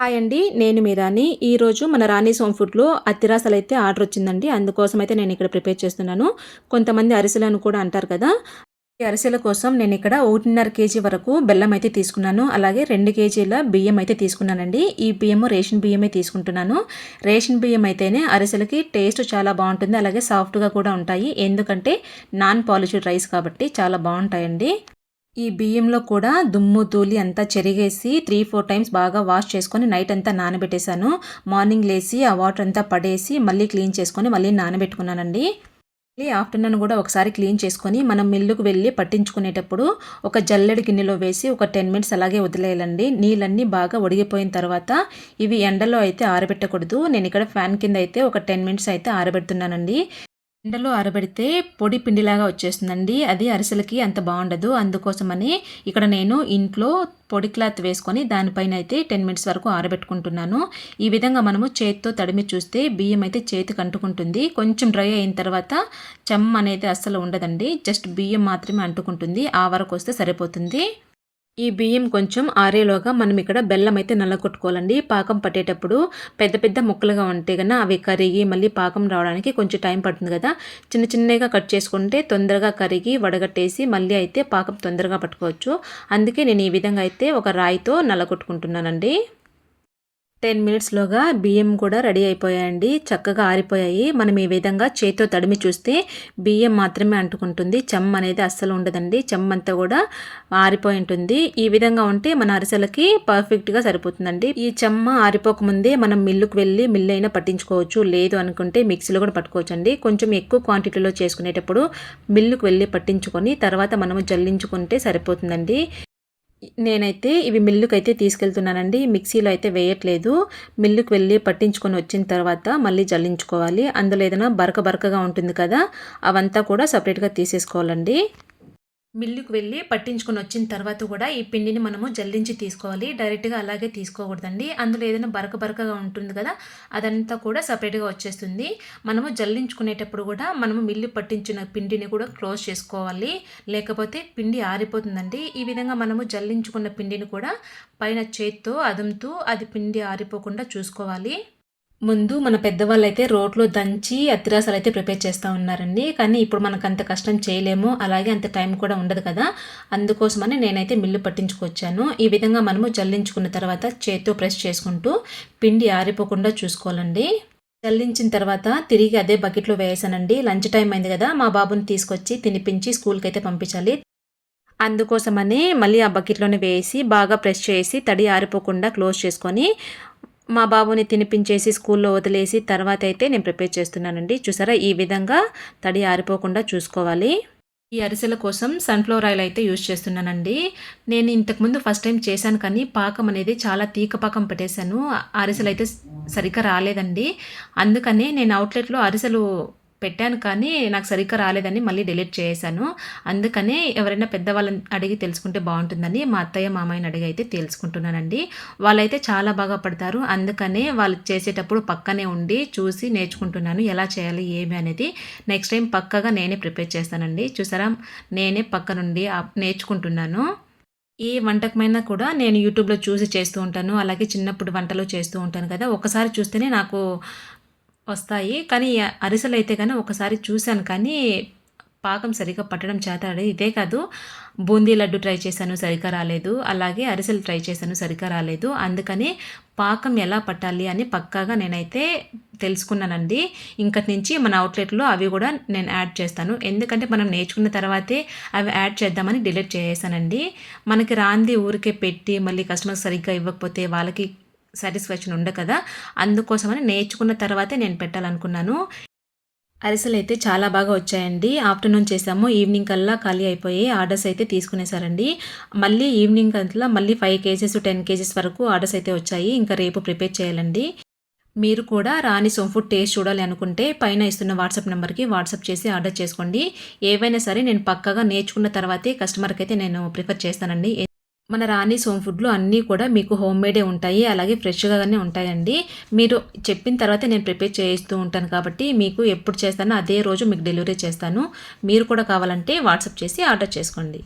Hi అండి నేను మీ రాణి. ఈరోజు మన రాణి సోమ్ ఫుడ్లో అత్తిరాసలు అయితే ఆర్డర్ వచ్చిందండి. అందుకోసం అయితే నేను ఇక్కడ ప్రిపేర్ చేస్తున్నాను. కొంతమంది అరిసెలను కూడా అంటారు కదా. ఈ అరిసెల కోసం నేను ఇక్కడ ఒకటిన్నర కేజీ వరకు బెల్లం అయితే తీసుకున్నాను. అలాగే రెండు కేజీల బియ్యం అయితే తీసుకున్నానండి. ఈ బియ్యం రేషన్ బియ్యమే తీసుకుంటున్నాను. రేషన్ బియ్యం అయితేనే అరిసెలకి టేస్ట్ చాలా బాగుంటుంది. అలాగే సాఫ్ట్గా కూడా ఉంటాయి. ఎందుకంటే నాన్ పాలిష్డ్ రైస్ కాబట్టి చాలా బాగుంటాయండి. ఈ బియ్యంలో కూడా దుమ్ము తూలి అంతా చెరిగేసి త్రీ ఫోర్ టైమ్స్ బాగా వాష్ చేసుకొని నైట్ అంతా నానబెట్టేశాను. మార్నింగ్ లేచి ఆ వాటర్ అంతా పడేసి మళ్ళీ క్లీన్ చేసుకొని మళ్ళీ నానబెట్టుకున్నానండి. మళ్ళీ ఆఫ్టర్నూన్ కూడా ఒకసారి క్లీన్ చేసుకొని మనం మిల్లుకు వెళ్ళి పట్టించుకునేటప్పుడు ఒక జల్లెడి గిన్నెలో వేసి ఒక టెన్ మినిట్స్ అలాగే వదిలేయాలండి. నీళ్ళన్నీ బాగా ఒడిగిపోయిన తర్వాత ఇవి ఎండలో అయితే ఆరబెట్టకూడదు. నేను ఇక్కడ ఫ్యాన్ కింద అయితే ఒక టెన్ మినిట్స్ అయితే ఆరబెడుతున్నానండి. ఎండలో ఆరబెడితే పొడి పిండిలాగా వచ్చేస్తుందండి. అది అరిసెలకి అంత బాగుండదు. అందుకోసమని ఇక్కడ నేను ఇంట్లో పొడి క్లాత్ వేసుకొని దానిపైన అయితే టెన్ మినిట్స్ వరకు ఆరబెట్టుకుంటున్నాను. ఈ విధంగా మనము చేతితో తడిమి చూస్తే బియ్యం అయితే చేతికి అంటుకుంటుంది. కొంచెం డ్రై అయిన తర్వాత చెమ్మ అనేది అస్సలు ఉండదండి. జస్ట్ బియ్యం మాత్రమే అంటుకుంటుంది. ఆ వరకు వస్తే సరిపోతుంది. ఈ బియ్యం కొంచెం ఆరేలోగా మనం ఇక్కడ బెల్లం అయితే నల్లగొట్టుకోవాలండి. పాకం పట్టేటప్పుడు పెద్ద పెద్ద ముక్కలుగా ఉంటే కన్నా అవి కరిగి మళ్ళీ పాకం రావడానికి కొంచెం టైం పడుతుంది కదా. చిన్న చిన్నగా కట్ చేసుకుంటే తొందరగా కరిగి వడగట్టేసి మళ్ళీ అయితే పాకం తొందరగా పట్టుకోవచ్చు. అందుకే నేను ఈ విధంగా అయితే ఒక రాయితో నల్లగొట్టుకుంటున్నానండి. టెన్ మినిట్స్లోగా బియ్యం కూడా రెడీ అయిపోయాయండి. చక్కగా ఆరిపోయాయి. మనం ఈ విధంగా చేతితో తడిమి చూస్తే బియ్యం మాత్రమే అంటుకుంటుంది. చెమ్మ అనేది అస్సలు ఉండదండి. చెమ్మ అంతా కూడా ఆరిపోయి ఉంటుంది. ఈ విధంగా ఉంటే మన అరిసెలకి పర్ఫెక్ట్గా సరిపోతుందండి. ఈ చెమ్మ ఆరిపోకముందే మనం మిల్లుకు వెళ్ళి మిల్లు అయినా పట్టించుకోవచ్చు. లేదు అనుకుంటే మిక్సీలో కూడా పట్టుకోవచ్చు అండి కొంచెం ఎక్కువ క్వాంటిటీలో చేసుకునేటప్పుడు మిల్లుకు వెళ్ళి పట్టించుకొని తర్వాత మనము జల్లించుకుంటే సరిపోతుందండి. నేనైతే ఇవి మిల్లుకి అయితే తీసుకెళ్తున్నానండి. మిక్సీలో అయితే వేయట్లేదు. మిల్లుకి వెళ్ళి పట్టించుకొని వచ్చిన తర్వాత మళ్ళీ జల్లించుకోవాలి. అందులో ఏదైనా బరక బరకగా ఉంటుంది కదా అవంతా కూడా సపరేట్గా తీసేసుకోవాలండి. మిల్లుకు వెళ్ళి పట్టించుకొని వచ్చిన తర్వాత కూడా ఈ పిండిని మనము జల్లించి తీసుకోవాలి. డైరెక్ట్గా అలాగే తీసుకోకూడదండి. అందులో ఏదైనా బరక బరకగా ఉంటుంది కదా అదంతా కూడా సపరేట్గా వచ్చేస్తుంది. మనము జల్లించుకునేటప్పుడు కూడా మనము మిల్లు పట్టించిన పిండిని కూడా క్లోజ్ చేసుకోవాలి. లేకపోతే పిండి ఆరిపోతుందండి. ఈ విధంగా మనము జల్లించుకున్న పిండిని కూడా పైన చేత్తో అదుముతూ అది పిండి ఆరిపోకుండా చూసుకోవాలి. ముందు మన పెద్దవాళ్ళు అయితే రోట్లో దంచి అత్తిరాసాలు అయితే ప్రిపేర్ చేస్తూ ఉన్నారండి. కానీ ఇప్పుడు మనకు అంత కష్టం చేయలేము. అలాగే అంత టైం కూడా ఉండదు కదా. అందుకోసమని నేనైతే మిల్లు పట్టించుకొచ్చాను. ఈ విధంగా మనము జల్లించుకున్న తర్వాత చేతితో ప్రెస్ చేసుకుంటూ పిండి ఆరిపోకుండా చూసుకోవాలండి. చల్లించిన తర్వాత తిరిగి అదే బకెట్లో వేసానండి. లంచ్ టైం అయింది కదా. మా బాబుని తీసుకొచ్చి తినిపించి స్కూల్కి అయితే పంపించాలి. అందుకోసమని మళ్ళీ ఆ బకెట్లోనే వేసి బాగా ప్రెస్ చేసి తడి ఆరిపోకుండా క్లోజ్ చేసుకొని మా బాబుని తినిపించేసి స్కూల్లో వదిలేసి తర్వాత అయితే నేను ప్రిపేర్ చేస్తున్నానండి. చూసారా? ఈ విధంగా తడి ఆరిపోకుండా చూసుకోవాలి. ఈ అరిసెల కోసం సన్ఫ్లవర్ ఆయిల్ అయితే యూజ్ చేస్తున్నానండి. నేను ఇంతకుముందు ఫస్ట్ టైం చేశాను కానీ పాకం అనేది చాలా తీక పాకం పెట్టేశాను. అరిసెలు అయితే సరిగ్గా రాలేదండి. అందుకని నేను అవుట్లెట్లో అరిసెలు పెట్టాను కానీ నాకు సరిగ్గా రాలేదని మళ్ళీ డిలీట్ చేశాను. అందుకనే ఎవరైనా పెద్దవాళ్ళని అడిగి తెలుసుకుంటే బాగుంటుందని మా అత్తయ్య మామయ్యని అడిగి అయితే తెలుసుకుంటున్నానండి. వాళ్ళైతే చాలా బాగా పడతారు. అందుకనే వాళ్ళు చేసేటప్పుడు పక్కనే ఉండి చూసి నేర్చుకుంటున్నాను. ఎలా చేయాలి ఏమి అనేది నెక్స్ట్ టైం పక్కగా నేనే ప్రిపేర్ చేస్తానండి. చూసారా? నేనే పక్క నుండి నేర్చుకుంటున్నాను. ఏ వంటకమైనా కూడా నేను యూట్యూబ్లో చూసి చేస్తూ ఉంటాను. అలాగే చిన్నప్పుడు వంటలు చేస్తూ ఉంటాను కదా ఒకసారి చూస్తేనే నాకు వస్తాయి. కానీ అరిసెలు అయితే కానీ ఒకసారి చూశాను. కానీ పాకం సరిగ్గా పట్టడం చేత ఇదే కాదు. బూందీ లడ్డు ట్రై చేశాను సరిగ్గా రాలేదు. అలాగే అరిసెలు ట్రై చేశాను సరిగ్గా రాలేదు. అందుకని పాకం ఎలా పట్టాలి అని పక్కాగా నేనైతే తెలుసుకున్నానండి. ఇంకటి నుంచి మన అవుట్లెట్లో అవి కూడా నేను యాడ్ చేస్తాను. ఎందుకంటే మనం నేర్చుకున్న తర్వాతే అవి యాడ్ చేద్దామని డిలీట్ చేసేసానండి. మనకి రాంది ఊరికే పెట్టి మళ్ళీ కస్టమర్ సరిగ్గా ఇవ్వకపోతే వాళ్ళకి సాటిస్ఫాక్షన్ ఉండ కదా అందుకోసమని నేర్చుకున్న తర్వాతే నేను పెట్టాలనుకున్నాను. అరిసెలు అయితే చాలా బాగా వచ్చాయండి. ఆఫ్టర్నూన్ చేసాము ఈవినింగ్ కల్లా ఖాళీ అయిపోయి ఆర్డర్స్ అయితే తీసుకునేసారండి. మళ్ళీ ఈవినింగ్ అంతలా మళ్ళీ ఫైవ్ కేజెస్ టెన్ కేజెస్ వరకు ఆర్డర్స్ అయితే వచ్చాయి. ఇంకా రేపు ప్రిపేర్ చేయాలండి. మీరు కూడా రాణి సోమ్ ఫుడ్ టేస్ట్ చూడాలి అనుకుంటే పైన ఇస్తున్న వాట్సాప్ నెంబర్కి వాట్సాప్ చేసి ఆర్డర్ చేసుకోండి. ఏవైనా సరే నేను పక్కగా నేర్చుకున్న తర్వాతే కస్టమర్కి అయితే నేను ప్రిఫర్ చేస్తానండి. మన రాణి సోమ్ ఫుడ్లో అన్నీ కూడా మీకు హోమ్ మేడే ఉంటాయి. అలాగే ఫ్రెష్గానే ఉంటాయండి. మీరు చెప్పిన తర్వాత నేను ప్రిపేర్ చేస్తూ ఉంటాను కాబట్టి మీకు ఎప్పుడు చేస్తానో అదే రోజు మీకు డెలివరీ చేస్తాను. మీరు కూడా కావాలంటే వాట్సాప్ చేసి ఆర్డర్ చేసుకోండి.